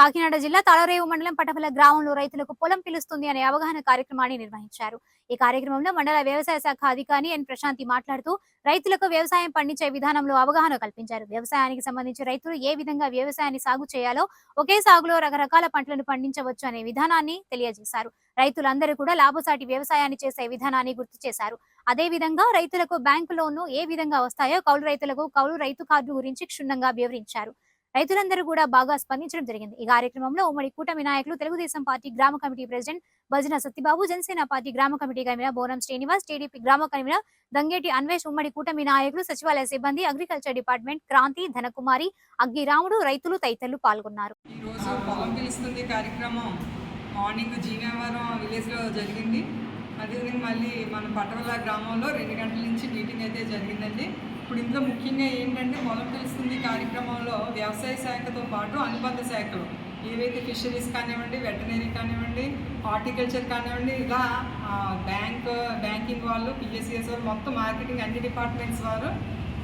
కాకినాడ జిల్లా తాళరేవు మండలం పటపల గ్రామంలో రైతులకు పొలం పిలుస్తుంది అనే అవగాహన కార్యక్రమాన్ని నిర్వహించారు. ఈ కార్యక్రమంలో మండల వ్యవసాయ శాఖ అధికారి ఎన్ ప్రశాంతి మాట్లాడుతూ రైతులకు వ్యవసాయం పండించే విధానంలో అవగాహన కల్పించారు. వ్యవసాయానికి సంబంధించి రైతులు ఏ విధంగా వ్యవసాయాన్ని సాగు చేయాలో ఒకే సాగులో రకరకాల పంటలను పండించవచ్చు అనే విధానాన్ని తెలియజేశారు. రైతులందరూ కూడా లాభసాటి వ్యవసాయాన్ని చేసే విధానాన్ని గుర్తు చేశారు. అదే విధంగా రైతులకు బ్యాంకు లోన్లు ఏ విధంగా వస్తాయో కౌలు రైతులకు కౌలు రైతు కార్డు గురించి క్షుణ్ణంగా వివరించారు. రైతులందరూ కూడా బాగా స్పందించడం జరిగింది. ఈ కార్యక్రమంలో ఉమ్మడి కూటమి నాయకులు తెలుగుదేశం పార్టీ గ్రామ committee president Bhajana Satyababu Janasena party గ్రామ committee convener Bonam Srinivas TDP గ్రామ కన్వీనర్ దంగేటి అన్వేష్ ఉమ్మడి కూటమి నాయకులు సచివాలయ సిబ్బంది అగ్రికల్చర్ డిపార్ట్మెంట్ క్రాంతి ధనకుమారి అగ్గి రాముడు రైతులు తదితరులు పాల్గొన్నారు. కార్యక్రమం మార్నింగ్ విలేజ్లో జరిగింది. అదేవిధంగా మళ్ళీ మన పటవల గ్రామంలో రెండు గంటల నుంచి మీటింగ్ అయితే జరిగిందండి. ఇప్పుడు ఇందులో ముఖ్యంగా ఏంటంటే పొలం తెలుస్తుంది కార్యక్రమంలో వ్యవసాయ శాఖతో పాటు అనుబంధ శాఖలు. ఏవైతే ఫిషరీస్ కానివ్వండి వెటనరీ కానివ్వండి హార్టికల్చర్ కానివ్వండి ఇలా బ్యాంక్ బ్యాంకింగ్ వాళ్ళు పిఎస్సిఎస్ వాళ్ళు మొత్తం మార్కెటింగ్ అన్ని డిపార్ట్మెంట్స్ వారు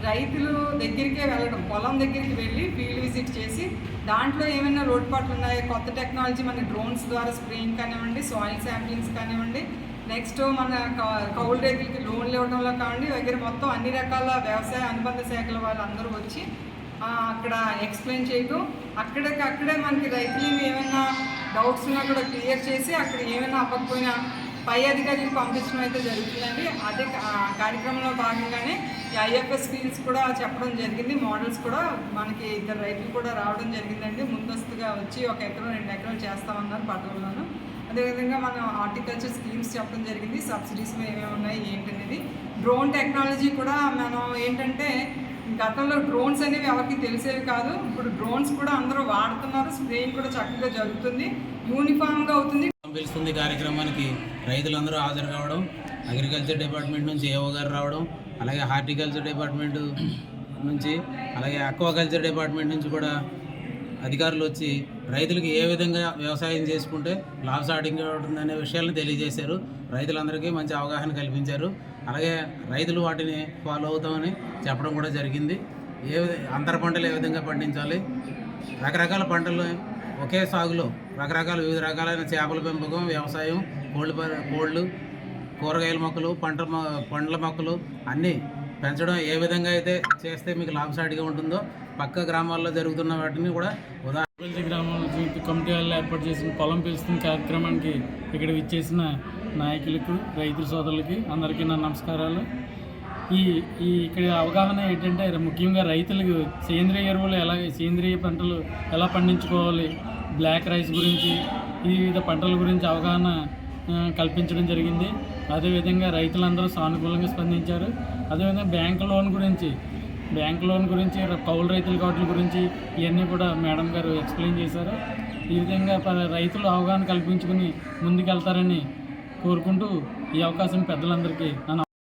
రైతులు దగ్గరికే వెళ్ళడం పొలం దగ్గరికి వెళ్ళి ఫీల్డ్ విజిట్ చేసి దాంట్లో ఏమైనా లోటుపాట్లు ఉన్నాయో? కొత్త టెక్నాలజీ మన డ్రోన్స్ ద్వారా స్ప్రేయింగ్ కానివ్వండి సాయిల్ శాంప్లింగ్స్ కానివ్వండి నెక్స్ట్ మన కౌలు రైతులకి లోన్లు ఇవ్వడంలో కావండి వగేరే మొత్తం అన్ని రకాల వ్యవసాయ అనుబంధ శాఖల వాళ్ళందరూ వచ్చి అక్కడ ఎక్స్ప్లెయిన్ చేయడం అక్కడికి అక్కడే మనకి రైతులు ఏమైనా డౌట్స్ ఉన్నా కూడా క్లియర్ చేసి అక్కడ ఏమైనా అవ్వకపోయినా పై అధికారులకు పంపించడం అయితే జరుగుతుందండి. అదే కార్యక్రమంలో భాగంగానే ఈ ఐఎఫ్ఎస్ ఫీల్డ్స్ కూడా చెప్పడం జరిగింది. మోడల్స్ కూడా మనకి ఇద్దరు రైతులు కూడా రావడం జరిగిందండి. ముందస్తుగా వచ్చి ఒక ఎకరం రెండు ఎకరాలు చేస్తామన్నారు పట్టణంలోనూ. అదేవిధంగా మనం హార్టికల్చర్ స్కీమ్స్ చెప్పడం జరిగింది. సబ్సిడీస్ ఏమేమి ఉన్నాయి ఏంటనేది. డ్రోన్ టెక్నాలజీ కూడా మనం ఏంటంటే గతంలో డ్రోన్స్ అనేవి ఎవరికి తెలిసేవి కాదు. ఇప్పుడు డ్రోన్స్ కూడా అందరూ వాడుతున్నారు. స్ప్రేయింగ్ కూడా చక్కగా జరుగుతుంది. యూనిఫామ్గా అవుతుంది. పిలుస్తుంది కార్యక్రమానికి రైతులందరూ హాజరు కావడం అగ్రికల్చర్ డిపార్ట్మెంట్ నుంచి ఏఓ గారు రావడం అలాగే హార్టికల్చర్ డిపార్ట్మెంట్ నుంచి అలాగే అక్వాకల్చర్ డిపార్ట్మెంట్ నుంచి కూడా అధికారులు వచ్చి రైతులకు ఏ విధంగా వ్యవసాయం చేసుకుంటే లాభసాటిగా ఉంటుందనే విషయాలను తెలియజేశారు. రైతులందరికీ మంచి అవగాహన కల్పించారు. అలాగే రైతులు వాటిని ఫాలో అవుతామని చెప్పడం కూడా జరిగింది. ఏ అంతర పంటలు ఏ విధంగా పండించాలి? రకరకాల పంటలు ఒకే సాగులో రకరకాల వివిధ రకాలైన చేపల పెంపకం వ్యవసాయం కోళ్ళు కోళ్ళు కూరగాయల మొక్కలు పంట పండ్ల మొక్కలు అన్నీ పెంచడం ఏ విధంగా అయితే చేస్తే మీకు లాభసాటిగా ఉంటుందో పక్క గ్రామాల్లో జరుగుతున్న వాటిని కూడా ఉదాహరణ అభివృద్ధి గ్రామంలో జీవిత కమిటీ వాళ్ళు ఏర్పాటు చేసిన పొలం పిలుస్తున్న కార్యక్రమానికి ఇక్కడ విచ్చేసిన నాయకులకు రైతు సోదరులకి అందరికీ నా నమస్కారాలు. ఈ ఈ ఇక్కడ అవగాహన ఏంటంటే ముఖ్యంగా రైతులకు సేంద్రియ ఎరువులు ఎలా సేంద్రియ పంటలు ఎలా పండించుకోవాలి బ్లాక్ రైస్ గురించి ఈ వివిధ పంటల గురించి అవగాహన కల్పించడం జరిగింది. అదేవిధంగా రైతులందరూ సానుకూలంగా స్పందించారు. అదేవిధంగా బ్యాంక్ లోన్ గురించి బ్యాంక్ లోన్ గురించి కౌలు రైతుల కార్డుల గురించి ఇవన్నీ కూడా మేడం గారు ఎక్స్ప్లెయిన్ చేశారు. ఈ విధంగా ప- రైతులు అవగాహన కల్పించుకుని ముందుకెళ్తారని కోరుకుంటూ ఈ అవకాశం పెద్దలందరికీ నన్ను